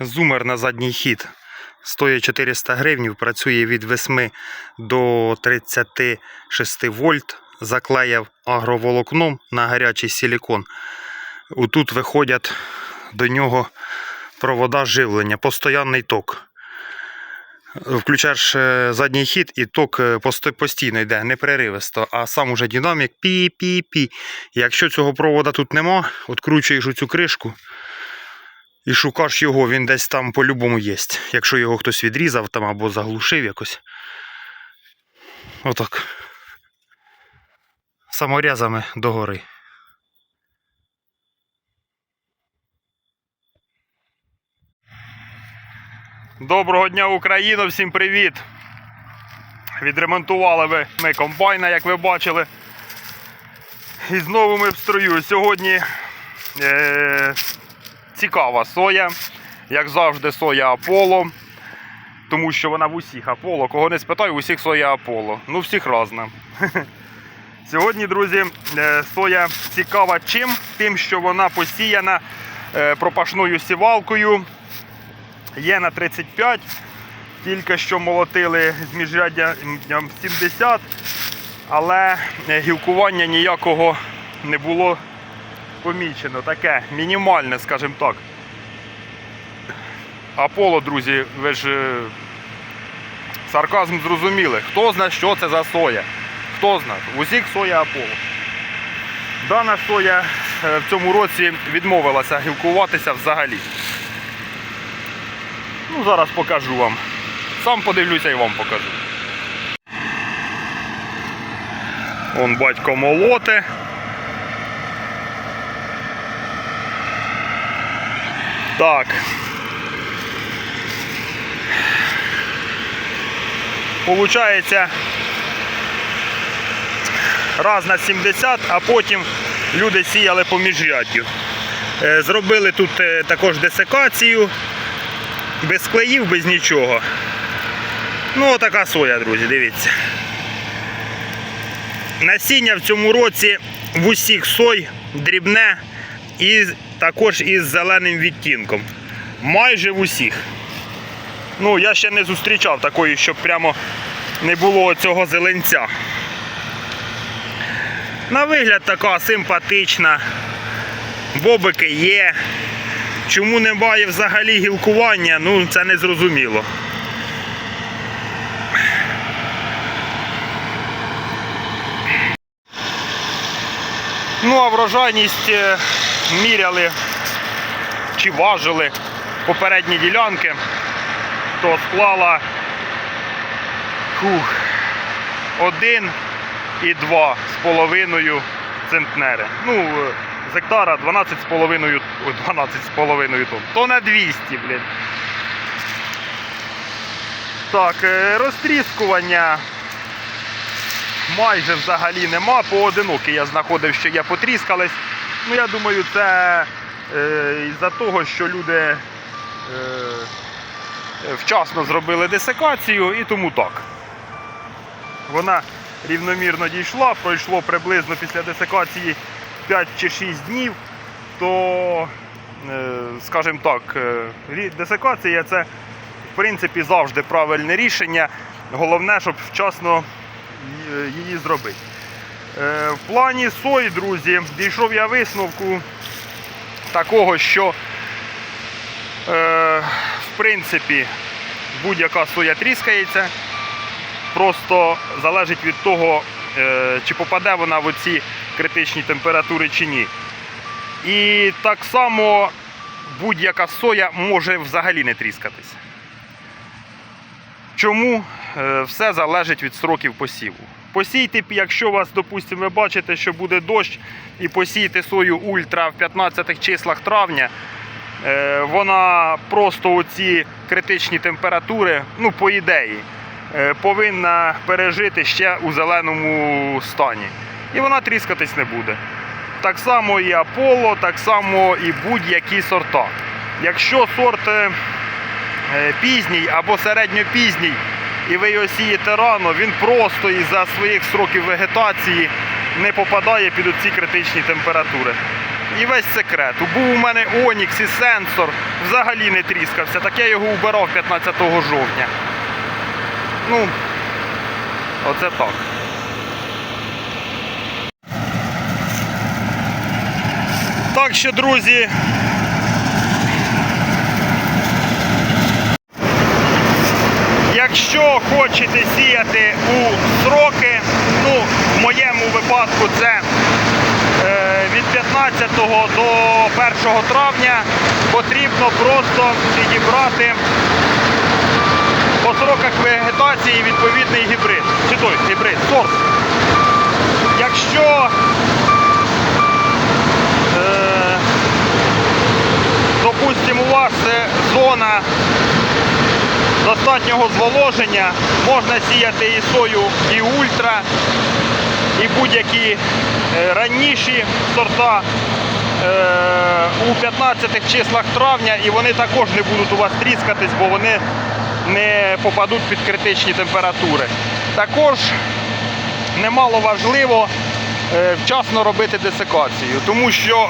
Зумер на задній хід. Стоїть 400 гривнів, працює від 8 до 36 вольт. Заклеїв агроволокном на гарячий силікон. Тут виходять до нього провода живлення, постоянний ток. Включаєш е, задній хід і ток е, постійно йде, непреривисто, а сам уже динамік пі-пі-пі. Якщо цього провода тут нема, відкручуєш цю кришку і шукаєш його, він десь там по-любому є. Якщо його хтось відрізав там або заглушив якось. Отак. Саморязами догори. Доброго дня, Україно! Всім привіт! Відремонтували ви ми комбайна, як ви бачили. І знову ми в строю. Сьогодні е, цікава соя. Як завжди, соя Аполло. Тому що вона в усіх Аполло. Кого не спитаю, у всіх соя Аполло. Ну, всіх разна. Сьогодні, друзі, е, соя цікава чим? Тим, що вона посіяна е, пропашною сівалкою. Є на 35. Тільки що молотили з міжряддям 70, але е, гілкування ніякого не було помічено. Таке мінімальне, скажімо так. Аполло, друзі, ви ж е, сарказм зрозуміли. Хто знає, що це за соя? Хто знає? Усіх соя Аполло. Дана соя е, в цьому році відмовилася гілкуватися взагалі. Ну, зараз покажу вам. Сам подивлюся і вам покажу. Он батько молоте. Так. Получається раз на 70, а потім люди сіяли по міжряддю. Е, Зробили тут е, також десикацію без клеїв, без нічого. Ну, така соя, друзі, дивіться. Насіння в цьому році в усіх сой дрібне і також із зеленим відтінком. Майже в усіх. Ну, я ще не зустрічав такої, щоб прямо не було цього зеленця. На вигляд така симпатична. Бобики є. Чому немає взагалі гілкування, ну це не зрозуміло. Ну, а врожайність е, міряли чи важили попередні ділянки, то склала фух, один і два з половиною центнери. Ну, е, з гектара 12 з половиною, 12 з половиною тонн. То на 200, блін. Так, е, розтріскування майже взагалі нема. Поодинокі я знаходив, що є потріскались. Ну, я думаю, це е, із-за того, що люди е, вчасно зробили десикацію і тому так. Вона рівномірно дійшла, пройшло приблизно після десикації 5 чи 6 днів, то, е, скажімо так, е, десикація це в принципі завжди правильне рішення. Головне, щоб вчасно її зробити. Е, В плані сої, друзі, дійшов я висновку такого, що е, в принципі будь-яка соя тріскається. Просто залежить від того, е, чи попаде вона в оці критичні температури чи ні. І так само будь-яка соя може взагалі не тріскатися. Чому? Все залежить від сроків посіву. Посійте, якщо вас, допустимо, ви бачите, що буде дощ, і посійте сою ультра в 15 числах травня, е, вона просто оці критичні температури, ну, по ідеї, е, повинна пережити ще у зеленому стані. І вона тріскатись не буде. Так само і Аполло, так само і будь-які сорта. Якщо сорт е, пізній або середньопізній, і ви його сієте рано, він просто із-за своїх сроків вегетації не попадає під оці критичні температури. І весь секрет. Був у мене Онікс і сенсор, взагалі не тріскався. Так я його убирав 15 жовтня. Ну, оце так. Так що, друзі. Якщо хочете сіяти у сроки, ну, в моєму випадку це е, від 15 до 1 травня, потрібно просто підібрати по сроках вегетації відповідний гібрид. Чи той гібрид, сорт. Якщо е, допустимо, у вас е, зона достатнього зволоження, можна сіяти і сою, і ультра, і будь-які е, ранніші сорта е, у 15 числах травня, і вони також не будуть у вас тріскатись, бо вони не попадуть під критичні температури. Також немало важливо е, вчасно робити десикацію, тому що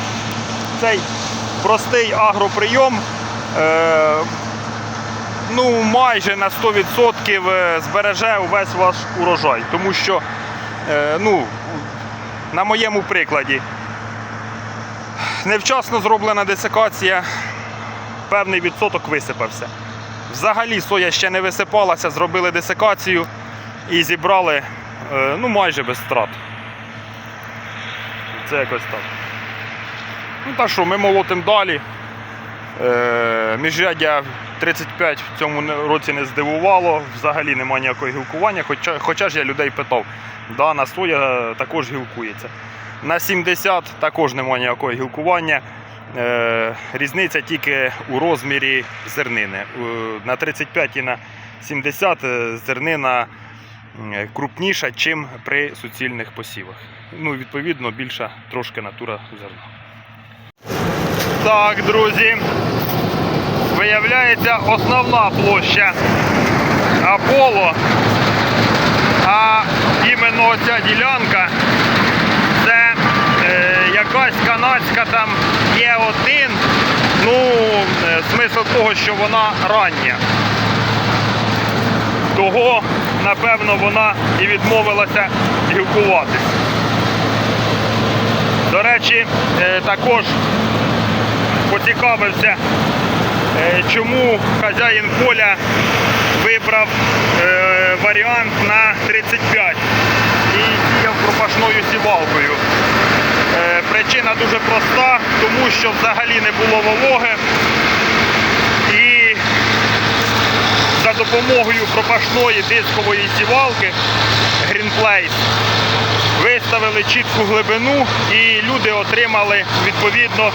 цей простий агроприйом ну, майже на 100% е, збереже увесь ваш урожай. Тому що, е, ну, на моєму прикладі, невчасно зроблена десикація, певний відсоток висипався. Взагалі соя ще не висипалася, зробили десикацію і зібрали е, ну, майже без втрат. Це якось так. Ну так що, ми молотимо далі. Е, міжряддя 35 в цьому році не здивувало, взагалі немає ніякого гілкування, хоча, хоча ж я людей питав, дана соя також гілкується. На 70 також немає ніякого гілкування. Е, різниця тільки у розмірі зернини. Е, на 35 і на 70 е, зернина крупніша, ніж при суцільних посівах. Ну, відповідно, більша трошки натура зерна. Так, друзі, виявляється основна площа Аполло, а іменно ця ділянка це е, якась канадська там є один. Ну, е, смисл того, що вона рання. Того, напевно, вона і відмовилася гілкуватись. До речі, е, також поцікавився, е, чому хазяїн поля вибрав е, варіант на 35 і сіяв пропашною сівалкою. Е, Причина дуже проста, тому що взагалі не було вологи. І за допомогою пропашної дискової сівалки Greenplace виставили чітку глибину і люди отримали відповідно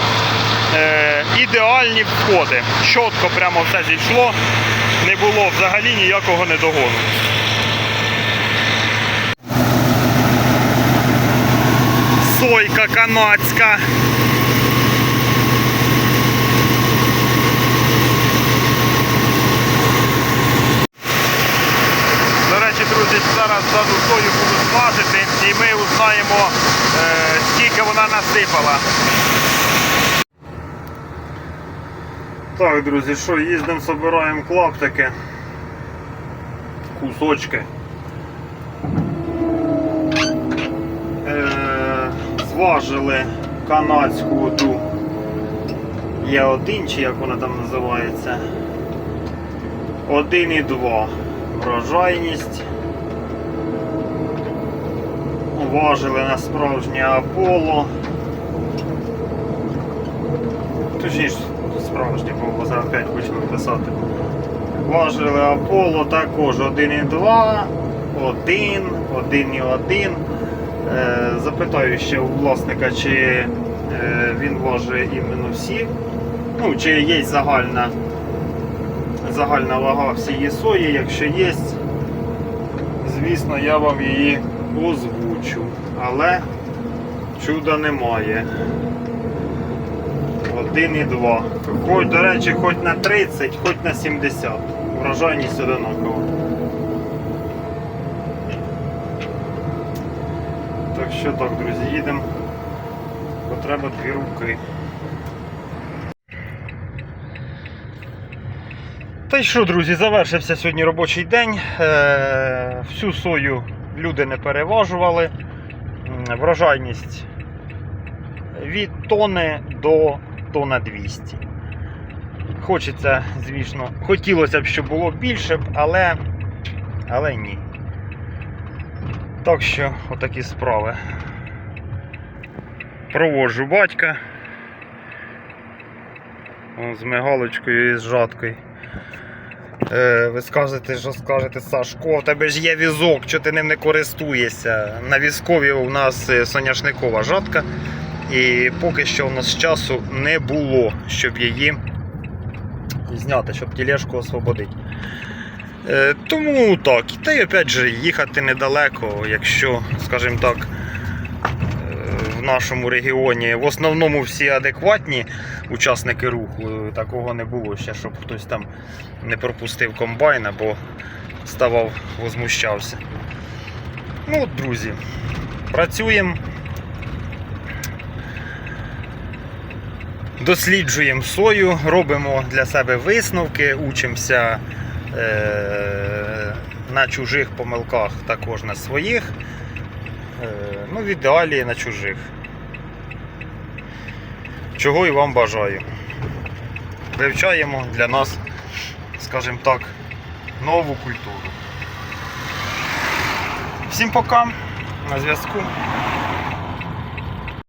ідеальні входи. Чітко прямо все зійшло, не було взагалі ніякого недогону. Сойка канадська. Друзі, зараз ззаду сою буду смажити і ми узнаємо, е, скільки вона насипала. Так, друзі, що, їздимо, збираємо клаптики, кусочки. Е, зважили канадську ту є один, чи як вона там називається. 1,2 врожайність. Важили на справжнє Аполло. Точніше, справжнє, бо зараз опять почну писати. Важили Аполло також 1,2, 1, 1,1. Е, Запитаю ще у власника, чи е, він важить іменно всі. Ну, чи є загальна загальна вага всієї сої, якщо є, звісно, я вам її озвучу. Але чуда немає. 1,2. Хоч, до речі, хоч на 30, хоч на 70. Врожайність одинакова. Так що так, друзі, їдемо бо треба дві руки. Та й що, друзі, завершився сьогодні робочий день. Е, всю сою люди не переважували. Врожайність від тони до тона 200. Хочеться, звісно, хотілося б, щоб було більше, але, але ні. Так що, отакі справи. Проводжу батька. З мигалочкою і з жаткою. Е, ви скажете, що скажете, Сашко, в тебе ж є візок, чого ти ним не користуєшся. На візкові у нас е, соняшникова жатка. І поки що у нас часу не було, щоб її зняти, щоб тілешку освободити. Е, тому так. Та й опять же їхати недалеко, якщо, скажімо так, е, в нашому регіоні в основному всі адекватні учасники руху. Е, Такого не було ще, щоб хтось там не пропустив комбайн або ставав, возмущався. Ну от, друзі, працюємо. Досліджуємо сою, робимо для себе висновки, учимося е- на чужих помилках, також на своїх. Е- ну, в ідеалі на чужих. Чого і вам бажаю. Вивчаємо для нас, скажімо так, нову культуру. Всім пока, на зв'язку.